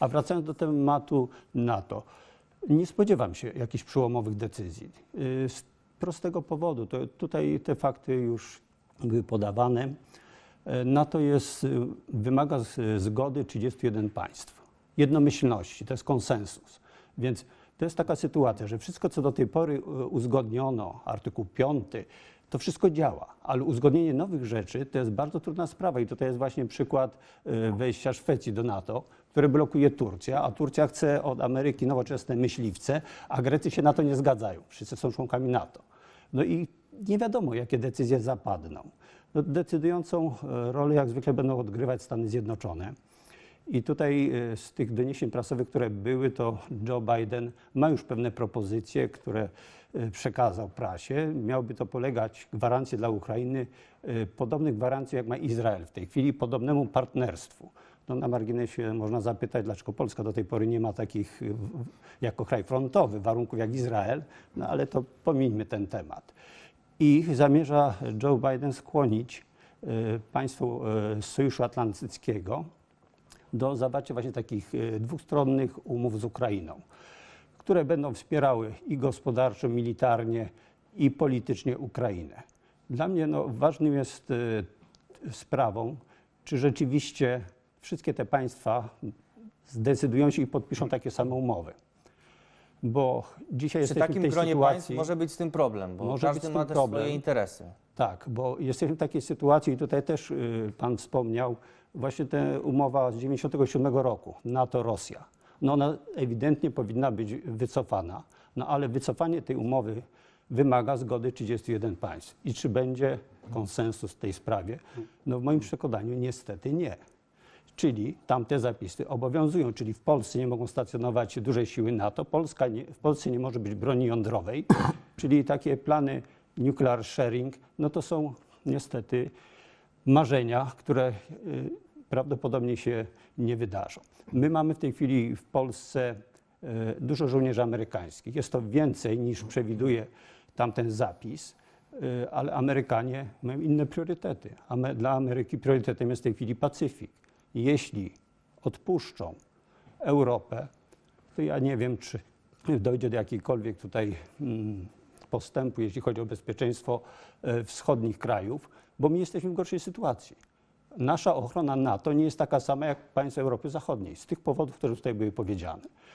A wracając do tematu NATO, nie spodziewam się jakichś przełomowych decyzji. Y, Z prostego powodu, to tutaj te fakty już były podawane. E, NATO jest, y, wymaga zgody 31 państw, jednomyślności, to jest konsensus. Więc to jest taka sytuacja, że wszystko, co do tej pory y, uzgodniono, artykuł 5, to wszystko działa, ale uzgodnienie nowych rzeczy to jest bardzo trudna sprawa i tutaj jest właśnie przykład y, wejścia Szwecji do NATO, które blokuje Turcja, a Turcja chce od Ameryki nowoczesne myśliwce, a Grecy się na to nie zgadzają. Wszyscy są członkami NATO. No i nie wiadomo, jakie decyzje zapadną. No, decydującą e, rolę, jak zwykle, będą odgrywać Stany Zjednoczone. I tutaj e, z tych doniesień prasowych, które były, to Joe Biden ma już pewne propozycje, które e, przekazał prasie. Miałby to polegać, gwarancje dla Ukrainy, e, podobnych gwarancji, jak ma Izrael w tej chwili, podobnemu partnerstwu. No, na marginesie można zapytać, dlaczego Polska do tej pory nie ma takich, jako kraj frontowy, warunków jak Izrael, no ale to pomijmy ten temat. I zamierza Joe Biden skłonić państwo Sojuszu Atlantyckiego do zawarcia właśnie takich e, dwustronnych umów z Ukrainą, które będą wspierały i gospodarczo, militarnie, i politycznie Ukrainę. Dla mnie no, ważnym jest e, sprawą, czy rzeczywiście wszystkie te państwa zdecydują się i podpiszą takie same umowy. Bo dzisiaj Przy jesteśmy w takim tej gronie państw sytuacji. może być z tym problem, bo Może być każdy z ma też problem. swoje interesy. Tak, bo jesteśmy w takiej sytuacji i tutaj też y, Pan wspomniał, właśnie ta umowa z 97 roku, NATO-Rosja. No ona ewidentnie powinna być wycofana, no ale wycofanie tej umowy wymaga zgody 31 państw. I czy będzie konsensus w tej sprawie? No w moim przekonaniu niestety nie. Czyli tamte zapisy obowiązują, czyli w Polsce nie mogą stacjonować duże siły NATO, Polska nie, w Polsce nie może być broni jądrowej, czyli takie plany nuclear sharing, no to są niestety marzenia, które y, prawdopodobnie się nie wydarzą. My mamy w tej chwili w Polsce y, dużo żołnierzy amerykańskich. Jest to więcej niż przewiduje tamten zapis, y, ale Amerykanie mają inne priorytety. Dla Ameryki priorytetem jest w tej chwili Pacyfik. Jeśli odpuszczą Europę, to ja nie wiem, czy dojdzie do jakiejkolwiek tutaj mm, postępu, jeśli chodzi o bezpieczeństwo e, wschodnich krajów, bo my jesteśmy w gorszej sytuacji. Nasza ochrona NATO nie jest taka sama jak państw Europy Zachodniej, z tych powodów, które tutaj były powiedziane.